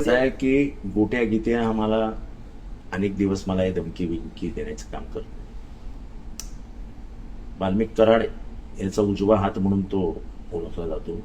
असं आहे की गोट्या गीते आम्हाला अनेक दिवस मला हे धमकी विमकी देण्याचं काम करतो. वाल्मिक कराड याचा उजवा हात म्हणून तो ओळखला जातो.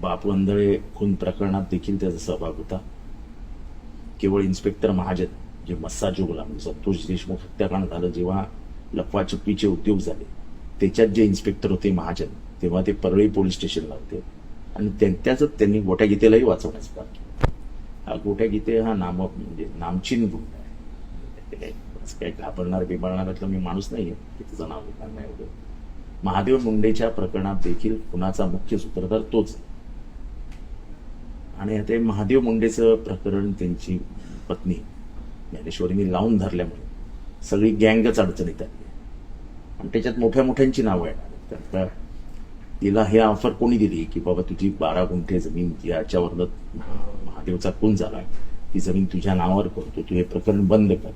बापू आंधळे खून प्रकरणात देखील त्याचा सहभाग होता. केवळ इन्स्पेक्टर महाजन जे मस्साजोगला म्हणजे संतोष देशमुख हत्याकांड झालं जेव्हा लफाछपीचे उद्योग झाले त्याच्यात जे इन्स्पेक्टर होते महाजन तेव्हा ते परळी पोलीस स्टेशनला होते. आणि त्यांच्याच त्यांनी गोट्या गीतेलाही वाचवण्याचं काम केलं हा गोट्या गीते हा नाम म्हणजे नामचीन गुंड आहे. काही घाबरणार बिबरणारातला मी माणूस नाही आहे की तिचं नाव घेणार नाही वगैरे महादेव मुंडेच्या प्रकरणात देखील खुनाचा मुख्य सूत्रधार तोच आहे. आणि ते महादेव मुंडेचं प्रकरण त्यांची पत्नी ज्ञानेश्वरींनी लावून धरल्यामुळे सगळी गँगच अडचणीत आली आणि त्याच्यात मोठ्या मोठ्यांची नावं आहेत. तर तिला हे ऑफर कोणी दिली की बाबा तुझी बारा गुंठे जमीन याच्यावरनं महादेवचा खून झाला ती जमीन तुझ्या नावावर करतो तू हे प्रकरण बंद कर.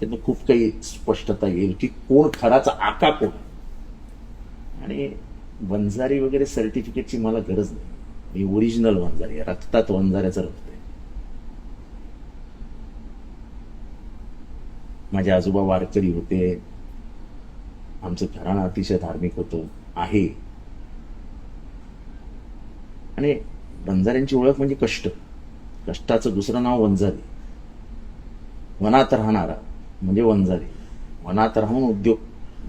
त्यातनं खूप काही स्पष्टता येईल की कोण खराचा आका कोण आहे. आणि वंजारी वगैरे सर्टिफिकेटची मला गरज नाही. मी ओरिजिनल वंजारी आहे रक्तात वंजाऱ्याचं रक्त आहे. माझे आजोबा वारकरी होते आमचं घराणं अतिशय धार्मिक होतं आहे. आणि वंजाऱ्यांची ओळख म्हणजे कष्ट. कष्टाचं दुसरं नाव वंजारी. वनात राहणारा म्हणजे वंजारी. वनात राहून उद्योग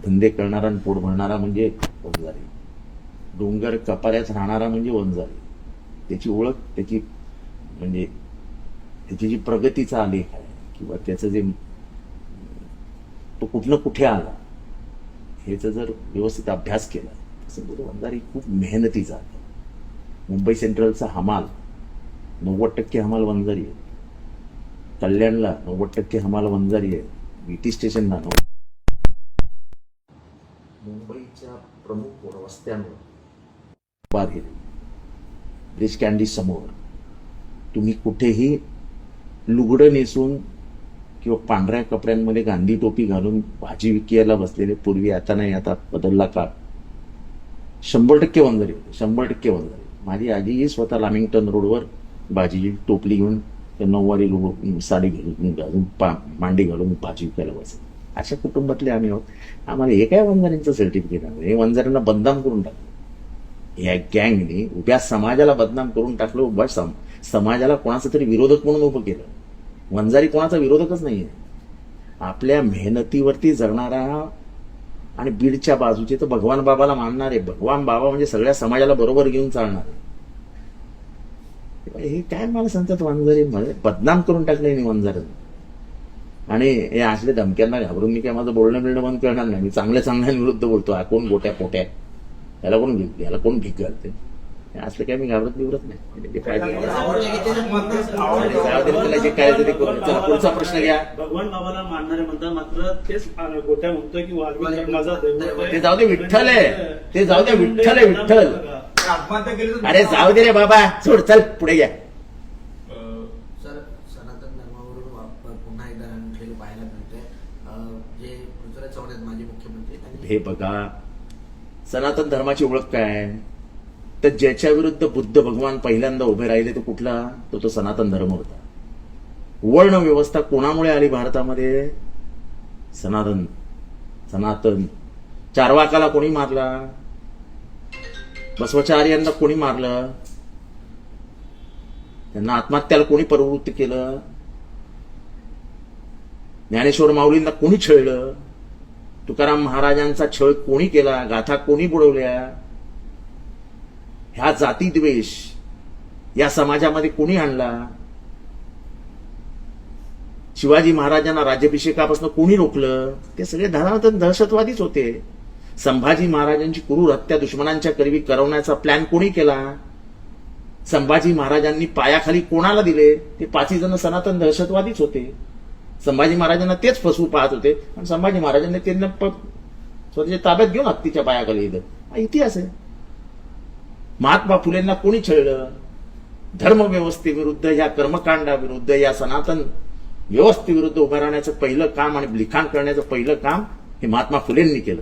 धंदे करणारा आणि पोट भरणारा म्हणजे वंजारी. डोंगर कपाऱ्यात राहणारा म्हणजे वंजारी. त्याची ओळख त्याची म्हणजे त्याची जी प्रगतीचा आलेख आहे किंवा त्याचं जे तो कुठनं कुठे आला ह्याचा जर व्यवस्थित अभ्यास केला तसं वंजारी खूप मेहनतीचा आहे. मुंबई सेंट्रलचा हमाल नव्वद टक्के हमाल वंजारी आहे. कल्याणला नव्वद टक्के हमाल वंजारी आहे. बीटी स्टेशनला नव्वद मुंबईच्या प्रमुख रस्त्यांवर. ब्रिज कॅन्डी समोर. तुम्ही कुठेही लुगडं नेसून किंवा पांढऱ्या कपड्यांमध्ये गांधी टोपी घालून भाजी विकायला बसलेले पूर्वी आता नाही आता बदलला का शंभर टक्के वंजारी शंभर टक्के वंजारी. माझी आजीही स्वतः लामिंग्टन रोडवर भाजीची टोपली घेऊन नऊवारी साडी घालून घालून पा मांडी घालून भाजी विकायला बसत अशा कुटुंबातले आम्ही आहोत. आम्हाला हे काय वंजारींचं सर्टिफिकेट आलं हे वंजाऱ्यांना बदनाम करून टाकलं. या गँगने उभ्या समाजाला बदनाम करून टाकलं. उभ्या सम समाजाला कोणाचा तरी विरोधक म्हणून उभं केलं. वंजारी कोणाचा विरोधकच नाही आहे आपल्या मेहनतीवरती जगणारा आणि बीडच्या बाजूचे तर भगवान बाबाला मानणारे भगवान बाबा म्हणजे सगळ्या समाजाला बरोबर घेऊन चालणार हे काय मला सांगतात वांजारे म्हणजे बदनाम करून टाकले मी वंजारांना आणि हे असले धमक्यांना घाबरून मी काय माझं बोलणं बिलणं बंद करणार नाही. मी चांगल्या चांगल्यांविरुद्ध बोलतो. हा कोण गोट्या पोट्या याला कोण याला कोण भीक घालते असलं काय मी घाबरत बिबरत नाही. ते काय आणि जाऊ दे रे तुला जे करायचं ते करू. चला पुढचा प्रश्न घ्या. भगवान बाबाला मानणारे म्हणतात मात्र तेच गोट्या म्हणतोय की वाल्मिक माझा देव ते जाऊ दे विठ्ठल आहे. ते जाऊ दे विठ्ठल आहे विठ्ठल. अरे जाऊ दे रे बाबा. सोड चल पुढे घ्या. हे बघा. सनातन धर्माची ओळख काय? आहे? तर ज्याच्या विरुद्ध बुद्ध भगवान पहिल्यांदा उभे राहिले तो कुठला? तो तो सनातन धर्म होता. वर्ण व्यवस्था कोणामुळे आली भारतामध्ये? सनातन सनातन. चारवाकाला कोणी मारला? बसवाचार्यांना कोणी मारलं? त्यांना आत्महत्याला कोणी प्रवृत्त केलं? ज्ञानेश्वर माऊलींना कोणी छळलं? तुकाराम महाराजांचा छळ कोणी केला? गाथा कोणी बुडवल्या? ह्या जाती द्वेष या समाजामध्ये कोणी आणला? शिवाजी महाराजांना राज्याभिषेकापासून कोणी रोखलं? ते सगळे धनातन दहशतवादीच होते. संभाजी महाराजांची क्रूर हत्या दुश्मनांच्या करवी करवण्याचा प्लॅन कोणी केला? संभाजी महाराजांनी पायाखाली कोणाला दिले? ते पाचही जण सनातन दहशतवादीच होते. संभाजी महाराजांना तेच फसवू पाहत होते. आणि संभाजी महाराजांनी त्यांना स्वतःच्या ताब्यात घेऊन हत्तीच्या पायाखाली दिलं हा इतिहास आहे. महात्मा फुलेंना कोणी छळलं? धर्मव्यवस्थेविरुद्ध या कर्मकांडाविरुद्ध या सनातन व्यवस्थेविरुद्ध उभं राहण्याचं पहिलं काम आणि लिखाण करण्याचं पहिलं काम हे महात्मा फुलेंनी केलं.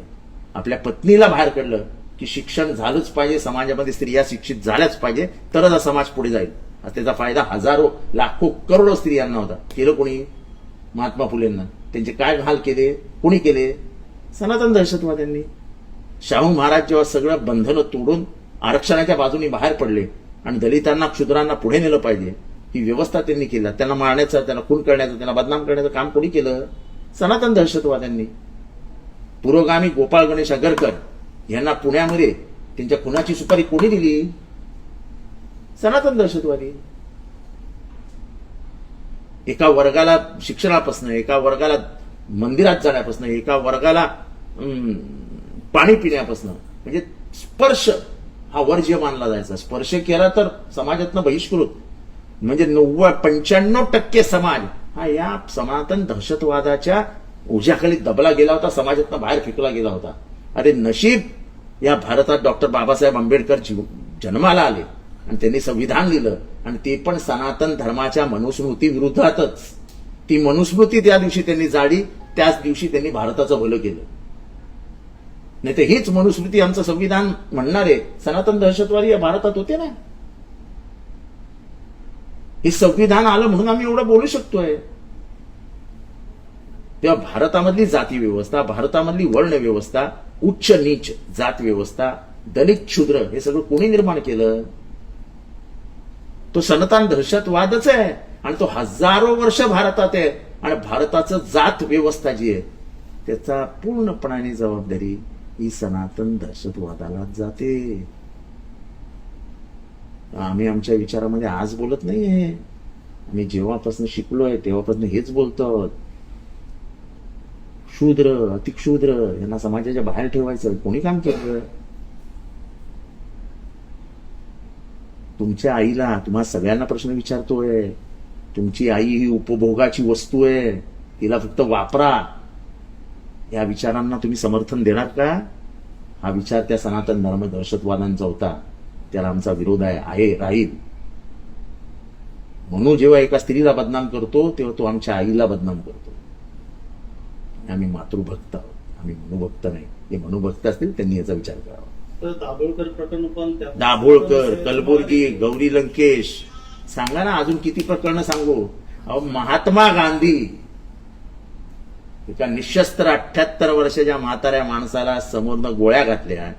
आपल्या पत्नीला बाहेर काढलं की शिक्षण झालंच पाहिजे समाजामध्ये स्त्रिया शिक्षित झाल्याच पाहिजे तरच हा समाज पुढे जाईल. त्याचा फायदा हजारो लाखो करोडो स्त्रियांना होता. केलं कोणी? महात्मा फुलेंना. त्यांचे काय हाल केले? कोणी केले? सनातन दहशतवाद्यांनी. शाहू महाराज जेव्हा सगळं बंधनं तोडून आरक्षणाच्या बाजूनी बाहेर पडले आणि दलितांना क्षुद्रांना पुढे नेलं पाहिजे. ही व्यवस्था त्यांनी केली. त्यांना मारण्याचं त्यांना खून करण्याचं त्यांना बदनाम करण्याचं काम कोणी केलं? सनातन दहशतवाद्यांनी. पुरोगामी गोपाळ गणेश आगरकर यांना पुण्यामध्ये त्यांच्या खुनाची सुपारी कोणी दिली? सनातन दहशतवादी. एका वर्गाला शिक्षणापासून एका वर्गाला मंदिरात जाण्यापासून एका वर्गाला पाणी पिण्यापासून म्हणजे स्पर्श हा वर्ज्य मानला जायचा स्पर्श केला तर समाजातनं बहिष्कृत. म्हणजे नव्वद पंच्याण्णव टक्के समाज हा या सनातन दहशतवादाच्या ओझ्याखाली दबला गेला होता समाजातनं बाहेर फेकला गेला होता. अरे नशीब या भारतात डॉक्टर बाबासाहेब आंबेडकर जीव- जन्माला आले आणि त्यांनी संविधान लिहिलं आणि ते पण सनातन धर्माच्या मनुस्मृती विरुद्धातच. ती मनुस्मृती त्या दिवशी त्यांनी जाडी त्याच दिवशी त्यांनी भारताचं भलं केलं. नाही तर हीच मनुस्मृती आमचं संविधान म्हणणारे सनातन दहशतवादी या भारतात होते ना? हे संविधान आलं म्हणून आम्ही एवढं बोलू शकतोय. तेव्हा भारतामधली जाती व्यवस्था भारतामधली वर्ण व्यवस्था उच्च नीच जात व्यवस्था दलित क्षुद्र हे सगळं कोणी निर्माण केलं? तो सनातन दहशतवादच आहे आणि तो हजारो वर्ष भारतात आहे आणि भारताचं जात व्यवस्था जी आहे त्याचा पूर्णपणाने जबाबदारी ही सनातन दहशतवादाला जाते. आम्ही आमच्या विचारामध्ये आज बोलत नाहीये. आम्ही जेव्हापासून शिकलोय तेव्हापासून हेच बोलतो शूद्र अतिक्षूद्र यांना समाजाच्या बाहेर ठेवायचं कोणी काम केलं? तुमच्या आईला तुम्हा सगळ्यांना प्रश्न विचारतोय. तुमची आई ही उपभोगाची वस्तू आहे. तिला फक्त वापरा. या विचारांना तुम्ही समर्थन देणार का? हा विचार त्या सनातन धर्म दहशतवादांचा होता. त्याला आमचा विरोध आहे आहे राहील. म्हणून जेव्हा एका स्त्रीला बदनाम करतो तेव्हा तो आमच्या आईला बदनाम करतो. आम्ही मातृभक्त आहोत. आम्ही मनुभक्त नाही. जे मनुभक्त असतील त्यांनी याचा विचार करावा. दाभोळकर प्रकरण पण दाभोळकर कलबुर्गी गौरी लंकेश. सांगा ना अजून किती प्रकरणं सांगू? महात्मा गांधी. एका निशस्त्र अठ्याहत्तर वर्षाच्या म्हाताऱ्या माणसाला समोरनं गोळ्या घातल्या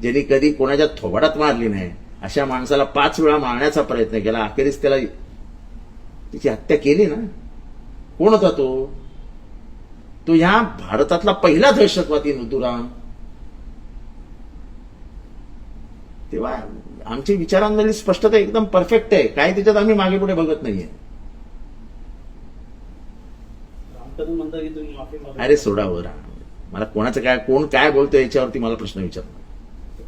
ज्यांनी कधी कोणाच्या थोबाडात मारली नाही अशा माणसाला पाच वेळा मारण्याचा प्रयत्न केला. अखेरीस त्याला तिची हत्या केली ना? कोण होता तो? तो ह्या भारतातला पहिला दहशतवादी नुतुराम तेव्हा आमची विचारांमधली स्पष्टता एकदम परफेक्ट आहे. काय त्याच्यात आम्ही मागे पुढे बघत नाहीये. रामकरण म्हणता की तुम्ही माफी मागा अरे सोडावर मला कोणाचं काय कोण काय बोलतोय याच्यावरती मला प्रश्न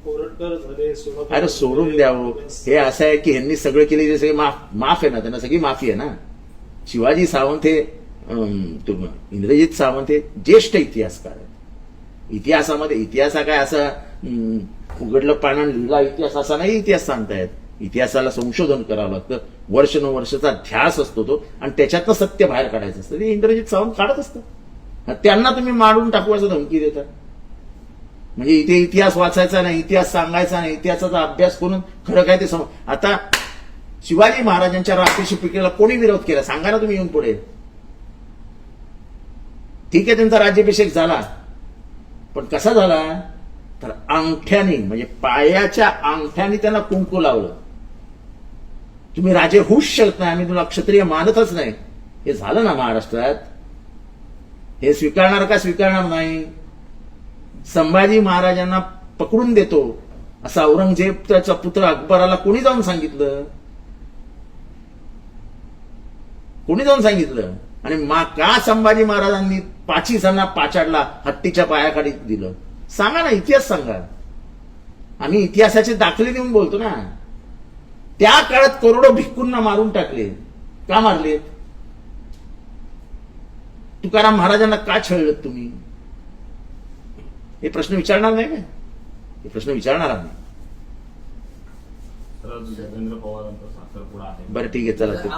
झाले सुभाष अरे सोडून द्यावं. हे असं आहे की ह्यांनी सगळं केले जे सगळे माफ माफ आहे ना त्यांना सगळी माफी आहे ना. शिवाजी सावंत हे अं, तुम- इंद्रजित सावंत हे ज्येष्ठ इतिहासकार आहेत. इतिहासामध्ये इतिहास हा काय असं अं, उघडलं पानं लिहिला इतिहास असा नाही इतिहास सांगतायत. इतिहासाला संशोधन करावं लागतं. वर्षानुवर्षाचा ध्यास असतो तो आणि त्याच्यातनं सत्य बाहेर काढायचं असतं. ते इंद्रजित सावंत काढत असतं त्यांना तुम्ही मारून टाकू असं धमकी देता म्हणजे इथे इतिहास वाचायचा नाही इतिहास सांगायचा नाही इतिहासाचा अभ्यास करून खरं काय ते सम आता शिवाजी महाराजांच्या राज्याभिषेकीला कोणी विरोध केला? सांगा ना तुम्ही येऊन पुढे. ठीक आहे त्यांचा राज्याभिषेक झाला. पण कसा झाला? तर अंगठ्याने म्हणजे पायाच्या अंगठ्याने त्यांना कुंकू लावलं. तुम्ही राजे होऊच शकत नाही आम्ही तुला क्षत्रिय मानतच नाही. हे झालं ना महाराष्ट्रात? हे स्वीकारणार का स्वीकारणार नाही? संभाजी महाराजांना पकडून देतो. असा औरंगजेब त्याचा पुत्र अकबराला कोणी जाऊन सांगितलं? कोणी जाऊन सांगितलं? आणि मा का संभाजी महाराजांनी पाची जणांना पाचाडला हत्तीच्या पायाखाली दिलं? सांगा ना इतिहास सांगा. आम्ही इतिहासाचे दाखले देऊन बोलतो ना. त्या काळात करोडो भिक्कूंना मारून टाकले. का मारले तुकाराम महाराजांना का छळलं तुम्ही? हे प्रश्न विचारणार नाही का हे प्रश्न विचारणार आहे. बरं ठीक आहे चला. ते-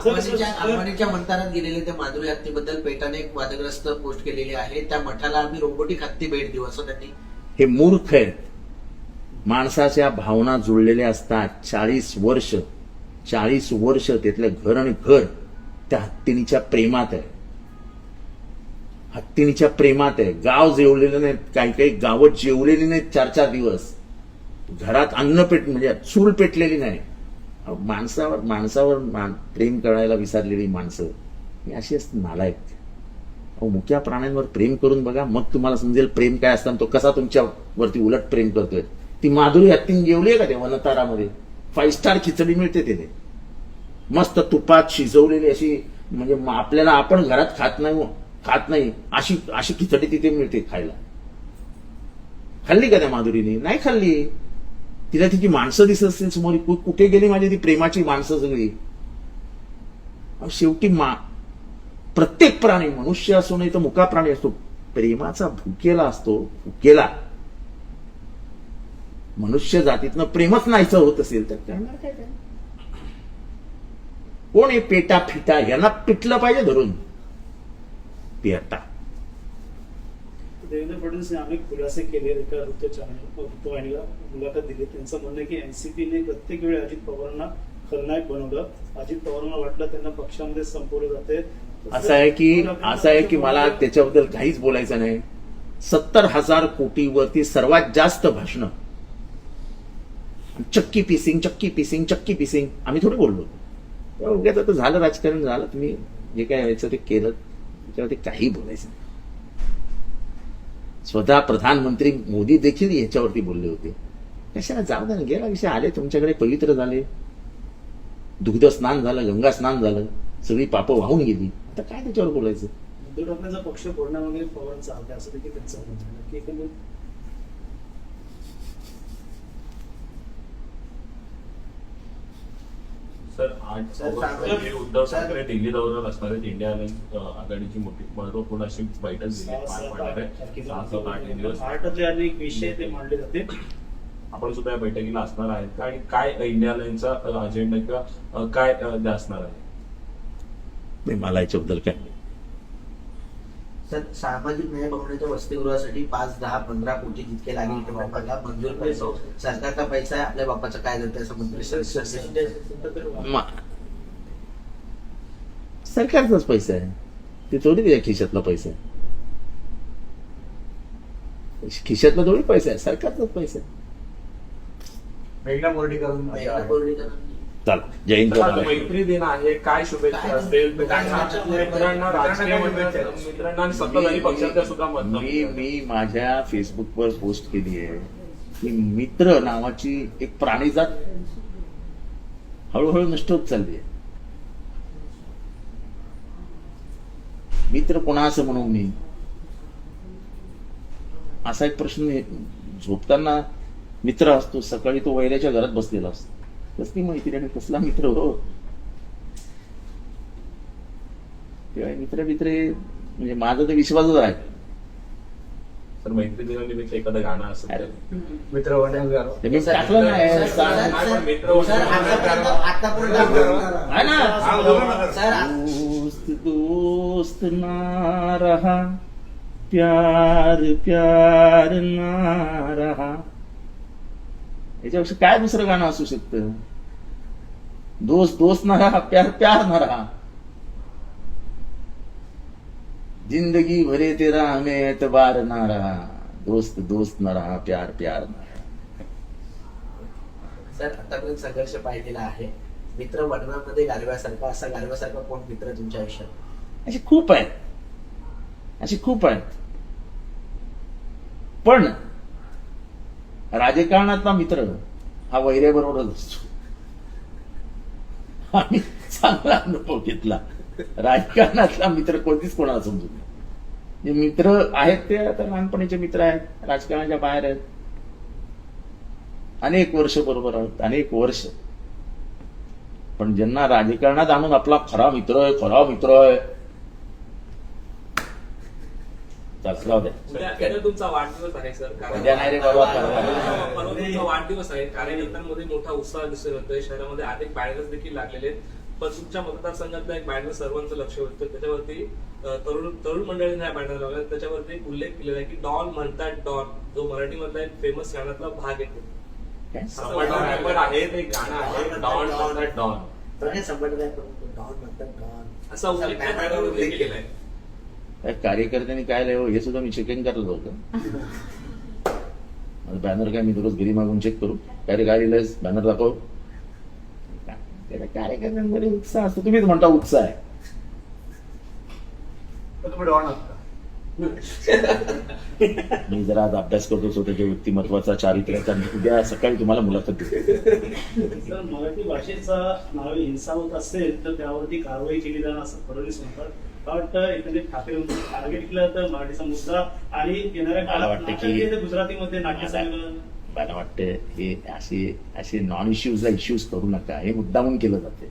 अंबानीच्या मंदिरात गेलेले त्या माधुरी हत्तीबद्दल पेटाने एक वादग्रस्त पोस्ट केलेली आहे. त्या मठाला आम्ही रोबोटिक हत्ती भेट देऊ असं त्यांनी हे मूर्ख आहेत. माणसाच्या भावना जुळलेल्या असतात. चाळीस वर्ष चाळीस वर्ष तिथलं घर आणि घर त्या हत्तीनीच्या प्रेमात आहे. हत्तीनीच्या प्रेमात आहे. गाव जेवलेले नाहीत काही काही गावं जेवलेली नाहीत चार चार दिवस. घरात अन्न पेट म्हणजे चूल पेटलेली नाही. अहो, माणसावर माणसावर मान प्रेम करायला विसरलेली माणसं. ही अशी असते नालायक. अहो मुख्या प्राण्यांवर प्रेम करून बघा. मग तुम्हाला समजेल प्रेम काय असताना तो कसा तुमच्यावरती उलट प्रेम करतोय. ती माधुरी हत्तीन जेवली का ते वनतारामध्ये? फाईव्ह स्टार खिचडी मिळते तिथे. मस्त तुपात शिजवलेली अशी म्हणजे आपल्याला आपण घरात खात नाही हो, खात नाही अशी अशी खिचडी तिथे मिळते खायला. खाल्ली का त्या माधुरीने? नाही खाल्ली. तिला तिची माणसं दिसत असतील समोर. कु- कुठे गेली माझी ती प्रेमाची माणसं सगळी? शेवटी मा प्रत्येक प्राणी मनुष्य असो नाही तर मुका प्राणी असतो प्रेमाचा भुकेला असतो भुकेला. मनुष्य जातीतनं प्रेमच नाहीचं होत असेल तर करणार काय त्यानं? कोण आहे पेटा फिटा यांना पिटलं पाहिजे धरून. पेटा देवेंद्र फडणवीस यांनी अनेक खुलासे केले एका वृत्त चॅनल वृत्तवाहिनीला मुलाखत दिली. त्यांचं म्हणणं की एनसीपीने प्रत्येक वेळी अजित पवारांना खलनायक बनवलं. अजित पवारांना वाटलं त्यांना पक्षामध्ये संपवलं जाते असं आहे की असं आहे की मला त्याच्याबद्दल काहीच बोलायचं नाही. सत्तर हजार कोटीवरती सर्वात जास्त भाषणं. चक्की पिसिंग चक्की पिसिंग चक्की पिसिंग आम्ही थोडे बोललो उगाच आता झालं राजकारण झालं. तुम्ही जे काय व्हायचं ते केलं. त्याच्यावरती काही बोलायचं स्वतः प्रधानमंत्री मोदी देखील याच्यावरती बोलले होते. कशाला जाऊ द्या ना गेला विषय. आले तुमच्याकडे पवित्र झाले. दुग्ध स्नान झालं गंगा स्नान झालं. सगळी पापं वाहून गेली. आता काय त्याच्यावर बोलायचं? उद्धव पक्ष फोडण्यामध्ये पवारांचा हात आहे असं देखील त्यांचं म्हणणं की एकंदरीत सर आठ ऑगस्ट उद्धव. ठाकरे दिल्ली दौऱ्यावर असणार आहेत इंडिया अलायन्स आघाडीची मोठी महत्त्वपूर्ण अशी बैठक पार पडणार आठ आहे तारखेला सहा सात आठ दिवस आठतले अनेक विषय ते मांडले जाते आपण सुद्धा या बैठकीला असणार आहेत का आणि काय इंडिया अलायन्सचा अजेंडा किंवा काय असणार आहे नाही मला याच्याबद्दल काय. सर सामाजिक न्याय भवनाच्या वसतिगृहासाठी पाच दहा पंधरा कोटी जितके लागेल ते बापाला मंजूर करतो सरकारचा पैसा आहे आपल्या बापाचं काय जातं असं मंत्री सरकारचाच पैसा आहे. ते थोडी त्याच्या खिशातला पैसा. आहे खिशातला थोडी पैसा आहे सरकारचाच पैसा आहे. मेघना बोर्डीकरण चला जय हिंद. मैत्री दिन आहे काय शुभेच्छा मित्रांना सत्ताधारी पक्षाच्या सुद्धा मी मी माझ्या फेसबुकवर पोस्ट केली आहे. की मित्र नावाची एक प्राणीजात हळूहळू नष्ट होत चालली आहे. मित्र कोणा असं म्हणू मी? असा एक प्रश्न आहे. झोपताना मित्र असतो सकाळी तो वैऱ्याच्या घरात बसलेला असतो. कसली मैत्री आणि कसला मित्र हो? तेव्हा मित्र मित्र म्हणजे माझा तर विश्वासच आहे तर मैत्री दिनानिमित्त एखादं गाणं असेल तर. मित्र मित्र है ना सर दोस्त ना रहा प्यार प्यार ना रहा याच्यापेक्षा काय दुसरं गाणं असू शकतं? दोस्त दोस्त ना रहा प्यार प्यार ना रहा जिंदगी भरे तेरा हमें एतबार ना रहा दोस्त दोस्त ना रहा प्यार प्यार ना रहा सर आतापर्यंत संघर्ष पाहिलेला आहे. मित्र वडनामध्ये गारव्यासारखा असा गारव्यासारखा कोण मित्र तुमच्या आयुष्यात? अशी खूप आहेत. अशी खूप आहेत. पण राजकारणातला मित्र हा वैऱ्याबरोबरच असतो. आम्ही चांगला अनुभव घेतला. राजकारणातला मित्र कोणतीच कोणाला समजू जे मित्र आहेत ते आता लहानपणीचे मित्र आहेत राजकारणाच्या बाहेर आहेत. अनेक वर्ष बरोबर आहोत अनेक वर्ष. पण ज्यांना राजकारणात आणून आपला खरा मित्र आहे खरा मित्र आहे चला, जाऊ द्या उद्या तुमचा वाढदिवस आहे सर. कारण उद्या नाही रे बाबा, परवा. परवा. तुमचा वाढदिवस आहे. कार्यकर्त्यांमध्ये मोठा उत्साह दिसून येतोय. शहरामध्ये अनेक बॅनर्स देखील लागलेले आहेत. पण तुमच्या मतदारसंघातला एक बॅनर सर्वांचं लक्ष वेधतं त्याच्यावरती अं, तरुण तरुण मंडळीने हा बॅनर लावला. त्याच्यावरती एक उल्लेख केलेला आहे की डॉन म्हणतात डॉन जो मराठीमधला एक फेमस गाण्यातला भाग येतो काय? संबंध रॅपर आहे. ते गाणं आहे. डॉन म्हणतात डॉन तर हे संबंध काय करून डॉन म्हणतात डॉन असा उल्लेख त्या देखील केलाय. कार्यकर्त्यांनी काय लिहावं हे सुद्धा मी चेकिंग करत होतं. माझं बॅनर काय मी दररोज घरी मागून चेक करू? काय रे काय लिहिलंयस बॅनर दाखव. त्याला कार्यकर्त्यांमध्ये उत्साह असतो. तुम्हीच म्हणता उत्साह आहे? मी जरा आज अभ्यास करतो स्वतःच्या व्यक्तिमत्वाचा चारित्र्याचा. उद्या सकाळी तुम्हाला मुलाखत देतो. जर मराठी भाषेचा नावे हिंसा होत असेल तर त्यावरती कारवाई केली जाणार असं फडणवीस म्हणतात. मला वाटतं. एकंदरीत ठाकरे टार्गेट केलं तर मराठीचा मुद्दा आणि येणाऱ्या मला काळात वाटतं नाटक की- येते गुजरातीमध्ये नाट्यसंमेलन मला वाटतं हे असे असे नॉन इश्यूजला इश्यूज करू नका. हे मुद्दामून केलं जाते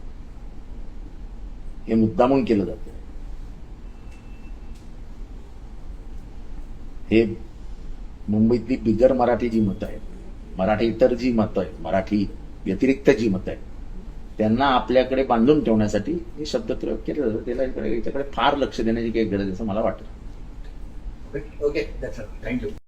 हे मुद्दामून केलं जाते हे मुंबईतली बिगर मराठी जी मतं आहेत मराठी इतर जी मतं आहेत मराठी व्यतिरिक्त जी मतं आहेत त्यांना आपल्याकडे बांधून ठेवण्यासाठी हे शब्दप्रयोग केले जातं त्याला इकडे- याच्याकडे फार लक्ष देण्याची काही गरज आहे असं मला वाटतं. Okay thank you